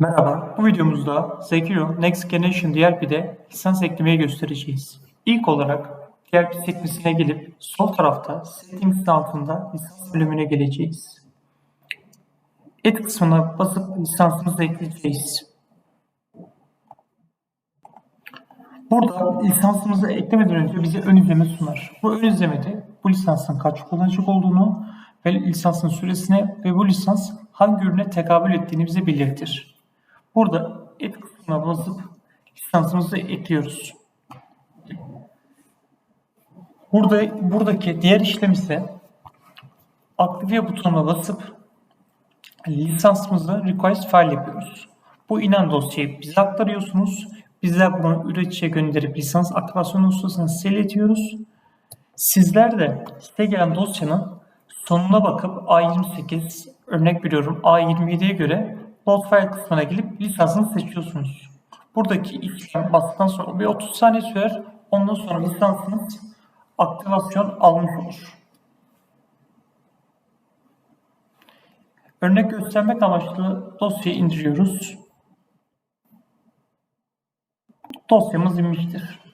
Merhaba, bu videomuzda Zekiro Next Generation DLP'de lisans eklemeyi göstereceğiz. İlk olarak DLP sekmesine gelip sol tarafta Settings'in altında lisans bölümüne geleceğiz. Add kısmına basıp lisansımızı ekleyeceğiz. Burada lisansımızı eklemeden önce bize ön izleme sunar. Bu ön izlemede bu lisansın kaç kullanacak olduğunu ve lisansın süresine ve bu lisans hangi ürüne tekabül ettiğini bize belirtir. Burada et kısmına basıp lisansımızı ekliyoruz. Burada buradaki diğer işlem ise aktive butonuna basıp lisansımızı request file yapıyoruz. Bu inen dosyayı bize aktarıyorsunuz. Bizler bunu üreticiye gönderip lisans aktivasyon dosyasını siletiyoruz. Sizler de size gelen dosyanın sonuna bakıp A28 örnek veriyorum A27'ye göre file kısmına gelip lisansını seçiyorsunuz. Buradaki işlem bastıktan sonra bir 30 saniye sürer. Ondan sonra lisansınız aktivasyon almış olur. Örnek göstermek amaçlı dosyayı indiriyoruz. Dosyamız inmiştir.